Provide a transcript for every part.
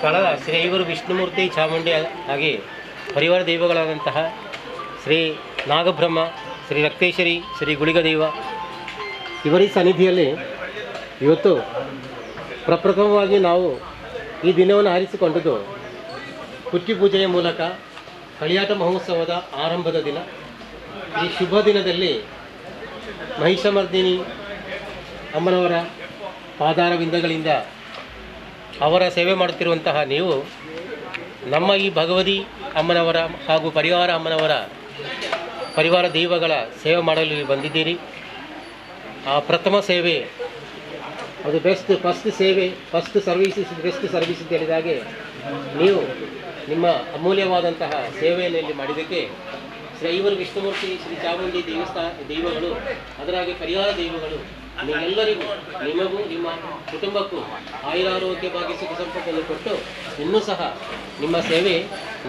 ಸ್ಥಳದ ಶ್ರೀ ಐವರು ವಿಷ್ಣುಮೂರ್ತಿ ಚಾಮುಂಡಿ ಹಾಗೆ ಪರಿವಾರ ದೈವಗಳಾದಂತಹ ಶ್ರೀ ನಾಗಬ್ರಹ್ಮ, ಶ್ರೀ ರಕ್ತೇಶ್ವರಿ, ಶ್ರೀ ಗುಳಿಗ ದೈವ ಇವರ ಸನ್ನಿಧಿಯಲ್ಲಿ ಇವತ್ತು ಪ್ರಪ್ರಥಮವಾಗಿ ನಾವು ಈ ದಿನವನ್ನು ಆರಿಸಿಕೊಂಡದ್ದು ಕುಟ್ಟಿ ಪೂಜೆಯ ಮೂಲಕ ಕಳಿಯಾಟ ಮಹೋತ್ಸವದ ಆರಂಭದ ದಿನ. ಈ ಶುಭ ದಿನದಲ್ಲಿ ಮಹಿಷಮರ್ದಿನಿ ಅಮ್ಮನವರ ಪಾದಾರವಿಂದಗಳಿಂದ ಅವರ ಸೇವೆ ಮಾಡುತ್ತಿರುವಂತಹ ನೀವು, ನಮ್ಮ ಈ ಭಗವತಿ ಅಮ್ಮನವರ ಹಾಗೂ ಪರಿವಾರ ಅಮ್ಮನವರ ಪರಿವಾರ ದೈವಗಳ ಸೇವೆ ಮಾಡಲು ಬಂದಿದ್ದೀರಿ. ಆ ಪ್ರಥಮ ಸೇವೆ, ಅದು ಬೆಸ್ಟ್ ಫಸ್ಟ್ ಸೇವೆ first service is best service ಅಂತ ಹೇಳಿದಾಗೆ ನೀವು ನಿಮ್ಮ ಅಮೂಲ್ಯವಾದಂತಹ ಸೇವೆಯಲ್ಲಿ ಇಲ್ಲಿ ಮಾಡಿದ್ದಕ್ಕೆ ಶ್ರೀ ಐವರು ವಿಷ್ಣುಮೂರ್ತಿ, ಶ್ರೀ ಚಾಮುಂಡಿ ದೇವಸ್ಥಾನ, ದೈವಗಳು ಅದರಾಗೆ ಪರಿಹಾರ ದೈವಗಳು ನಿಮ್ಮೆಲ್ಲರಿಗೂ, ನಿಮಗೂ, ನಿಮ್ಮ ಕುಟುಂಬಕ್ಕೂ ಆಯುರಾರೋಗ್ಯ ಭಾಗ್ಯ ಸುಖ ಸಂಪತ್ತನ್ನು ಕೊಟ್ಟು ಇನ್ನೂ ಸಹ ನಿಮ್ಮ ಸೇವೆ,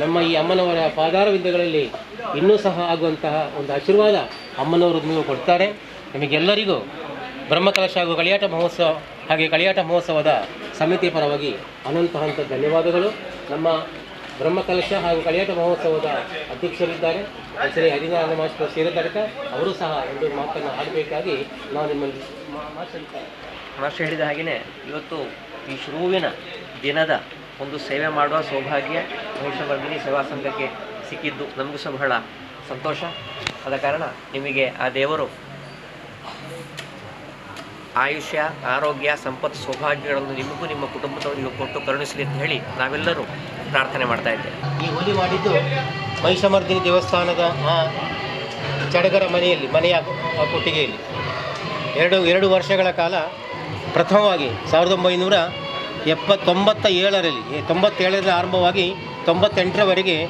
ನಮ್ಮ ಈ ಅಮ್ಮನವರ ಪಾದಾರವಿಂದಗಳಲ್ಲಿ ಇನ್ನೂ ಸಹ ಆಗುವಂತಹ ಒಂದು ಆಶೀರ್ವಾದ ಅಮ್ಮನವರು ನೀವು ಕೊಡ್ತಾರೆ. ನಿಮಗೆಲ್ಲರಿಗೂ ಬ್ರಹ್ಮಕಲಶ ಹಾಗೂ ಕಳಿಯಾಟ ಮಹೋತ್ಸವ ಹಾಗೆ ಕಳಿಯಾಟ ಮಹೋತ್ಸವದ ಸಮಿತಿ ಪರವಾಗಿ ಅನಂತ ಅನಂತ ಧನ್ಯವಾದಗಳು. ನಮ್ಮ ಬ್ರಹ್ಮಕಲಶ ಹಾಗೂ ಕಳಿಯಾಟ ಮಹೋತ್ಸವದ ಅಧ್ಯಕ್ಷರಿದ್ದಾರೆ. ಶ್ರೀ ಹರಿನಾರಾಯಣ ಮಾಸ್ಟರ್ ಸೇರಿದಡಕ ಅವರು ಸಹ ಒಂದು ಮಾತನ್ನು ಆಡಬೇಕಾಗಿ ನಾವು ನಿಮ್ಮಲ್ಲಿ ಮಾಸ್ಟರ್ ಹೇಳಿದ ಹಾಗೆಯೇ ಇವತ್ತು ಈ ಶುರುವಿನ ದಿನದ ಒಂದು ಸೇವೆ ಮಾಡುವ ಸೌಭಾಗ್ಯ ಮಹಿಷಮರ್ದಿನಿ ಸೇವಾ ಸಂಘಕ್ಕೆ ಸಿಕ್ಕಿದ್ದು. ನಮಗೂ ಸಹ ಬಹಳ ಸಂತೋಷ. ಆದ ಕಾರಣ ನಿಮಗೆ ಆ ದೇವರು ಆಯುಷ್ಯ, ಆರೋಗ್ಯ, ಸಂಪತ್ತು, ಸೌಭಾಗ್ಯಗಳನ್ನು ನಿಮಗೂ ನಿಮ್ಮ ಕುಟುಂಬದವರಿಗೂ ಕೊಟ್ಟು ಕರುಣಿಸಲಿ ಅಂತ ಹೇಳಿ ನಾವೆಲ್ಲರೂ ಪ್ರಾರ್ಥನೆ ಮಾಡ್ತಾ ಇದ್ದೇವೆ. ಈ ಹುಲಿ ಮಾಡಿದ್ದು ಮಹಿಷಮರ್ದಿನಿ ದೇವಸ್ಥಾನದ, ಆ, ಚಡಗರ ಮನೆಯಲ್ಲಿ ಮನೆಯ ಕೊಟ್ಟಿಗೆಯಲ್ಲಿ. ಎರಡು ಎರಡು ವರ್ಷಗಳ ಕಾಲ ಪ್ರಥಮವಾಗಿ ಸಾವಿರದ ಒಂಬೈನೂರ ಎಪ್ಪತ್ತೊಂಬತ್ತ ಏಳರಲ್ಲಿ ತೊಂಬತ್ತೇಳರಲ್ಲಿ ಆರಂಭವಾಗಿ ತೊಂಬತ್ತೆಂಟರವರೆಗೆ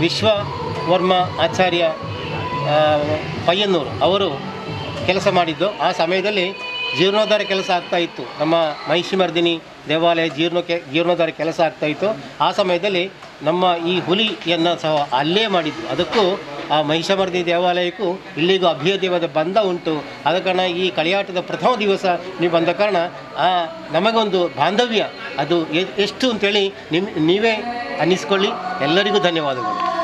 ವಿಶ್ವವರ್ಮ ಆಚಾರ್ಯ ಪಯ್ಯನ್ನೂರು ಅವರು ಕೆಲಸ ಮಾಡಿದ್ದು. ಆ ಸಮಯದಲ್ಲಿ ಜೀರ್ಣೋದ್ಧಾರ ಕೆಲಸ ಆಗ್ತಾ ಇತ್ತು. ನಮ್ಮ ಮಹಿಷಿಮರ್ದಿನಿ ದೇವಾಲಯ ಜೀರ್ಣಕ್ಕೆ ಜೀರ್ಣೋದ್ಧಾರ ಕೆಲಸ ಆಗ್ತಾ ಇತ್ತು. ಆ ಸಮಯದಲ್ಲಿ ನಮ್ಮ ಈ ಹುಲಿಯನ್ನು ಸಹ ಅಲ್ಲೇ ಮಾಡಿದ್ದು ಅದಕ್ಕೂ ಆ ಮಹಿಷಮರ್ದಿನಿ ದೇವಾಲಯಕ್ಕೂ ಇಲ್ಲಿಗೂ ಅಭ್ಯುದಯವಾದ ಬಂಧ ಉಂಟು. ಆದ ಕಾರಣ ಈ ಕಳಿಯಾಟದ ಪ್ರಥಮ ದಿವಸ ನೀವು ಬಂದ ಕಾರಣ ಆ ನಮಗೊಂದು ಬಾಂಧವ್ಯ. ಅದು ಎಷ್ಟು ಅಂತೇಳಿ ನಿಮ್ಮ ನೀವೇ ಅನ್ನಿಸ್ಕೊಳ್ಳಿ. ಎಲ್ಲರಿಗೂ ಧನ್ಯವಾದಗಳು.